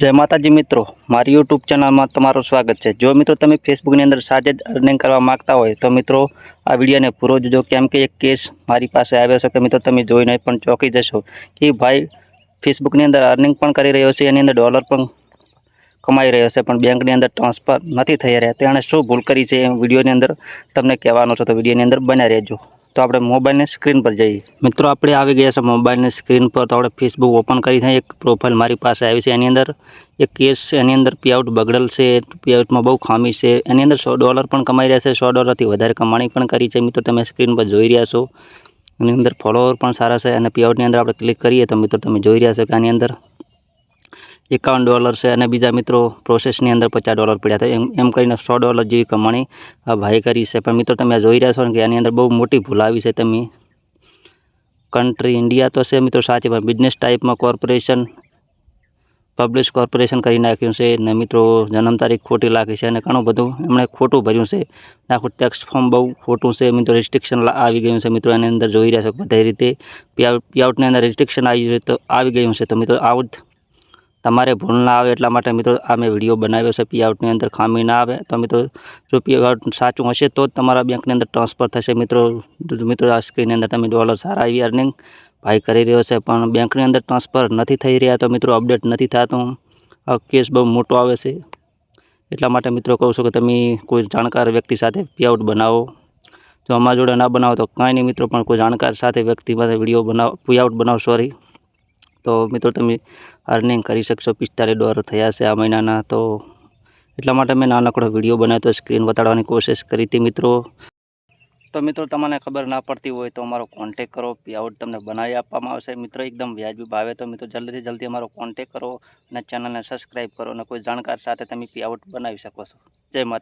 જય માતાજી મિત્રો, મારી યુટ્યુબ ચેનલમાં તમારું સ્વાગત છે. જો મિત્રો તમે ફેસબુકની અંદર સાજે જ અર્નિંગ કરવા માગતા હોય, તો મિત્રો આ વિડીયોને પૂરો જોજો. કેમ કે એક કેસ મારી પાસે આવ્યો છે કે મિત્રો તમે જોઈને પણ ચોંકી જશો કે ભાઈ ફેસબુકની અંદર અર્નિંગ પણ કરી રહ્યો છે, એની અંદર ડોલર પણ કમાઈ રહ્યો છે, પણ બેંકની અંદર ટ્રાન્સફર નથી થઈ રહ્યા. તેણે શું ભૂલ કરી છે એ વિડીયોની અંદર તમને કહેવાનો છે, તો વિડીયોની અંદર બન્યા રહેજો. તો આપણે મોબાઈલની સ્ક્રીન પર જઈએ. મિત્રો, આપણે આવી ગયા છે મોબાઈલની સ્ક્રીન પર. તો આપણે ફેસબુક ઓપન કરી થાય એક પ્રોફાઇલ મારી પાસે આવી છે. એની અંદર એક કેસ છે. એની અંદર પીઆઉટ બગડેલ છે. પીઆઉટમાં બહુ ખામી છે. એની અંદર સો ડોલર પણ કમાઈ રહ્યા છે. સો ડોલરથી વધારે કમાણી પણ કરી છે. મિત્રો, તમે સ્ક્રીન પર જોઈ રહ્યા છો. એની અંદર ફોલોવર પણ સારા છે. અને પેઆઉટની અંદર આપણે ક્લિક કરીએ તો મિત્રો, તમે જોઈ રહ્યા છો કે આની અંદર એકાવન ડોલર છે અને બીજા મિત્રો પ્રોસેસની અંદર પચાસ ડોલર પડ્યા હતા. એમ એમ કરીને સો ડોલર જેવી કમાણી આ ભાઈ કરી છે. પણ મિત્રો તમે જોઈ રહ્યા છો ને કે આની અંદર બહુ મોટી ભૂલ આવી છે. તમે કન્ટ્રી ઇન્ડિયા તો છે મિત્રો સાચી, પણ બિઝનેસ ટાઈપમાં કોર્પોરેશન પબ્લિશ કોર્પોરેશન કરી નાખ્યું છે ને મિત્રો જન્મ તારીખ ખોટી લાખી છે અને ઘણું બધું એમણે ખોટું ભર્યું છે. આખું ટેક્સ ફોર્મ બહુ ખોટું છે. મિત્રો રિસ્ટ્રિક્શન આવી ગયું છે મિત્રો એની અંદર જોઈ રહ્યા છો બધી રીતે. પી પીઆઉટની અંદર રિસ્ટ્રિક્શન આવી તો આવી ગયું છે. તો મિત્રો જ તમારે ભૂલ ના આવે એટલા માટે મિત્રો આ મેં વીડિયો બનાવ્યો છે પીઆઉટની અંદર ખામી ના આવે. તો મિત્રો, જો પીઆઉટ સાચું હશે તો જ તમારા બેંકની અંદર ટ્રાન્સફર થશે. મિત્રો મિત્રો, આ સ્ક્રીનની અંદર તમે ડોલર સારા એવી અર્નિંગ ભાઈ કરી રહ્યો છે. પણ બેંકની અંદર ટ્રાન્સફર નથી થઈ રહ્યા તો મિત્રો અપડેટ નથી થતું. આ કેસ બહુ મોટો આવે છે. એટલા માટે મિત્રો કહું છું કે તમે કોઈ જાણકાર વ્યક્તિ સાથે પીઆઉટ બનાવો. જો અમારા જોડે ના બનાવો તો કાંઈ નહીં મિત્રો, પણ કોઈ જાણકાર સાથે વ્યક્તિ સાથે વીડિયો બનાવો પીઆઉટ બનાવો સોરી તો મિત્રો તમે અર્નિંગ કરી શકશો? પિસ્તાલીસ ડોલર થયા છે આ મહિનાના, તો એટલા માટે મેં નાનકડો વીડિયો બનાવ્યો તો સ્ક્રીન બતાડવાની કોશિશ કરી હતી મિત્રો. તો મિત્રો, તમને ખબર ના પડતી હોય તો અમારો કોન્ટેક કરો. પીઆઉટ તમને બનાવી આપવામાં આવશે. મિત્રો, એકદમ વ્યાજબી ભાવે તો મિત્રો, જલ્દીથી જલ્દી અમારો કોન્ટેક કરો અને ચેનલને સબસ્ક્રાઈબ કરો અને કોઈ જાણકાર સાથે તમે પીઆઉટ બનાવી શકો છો. જય માતા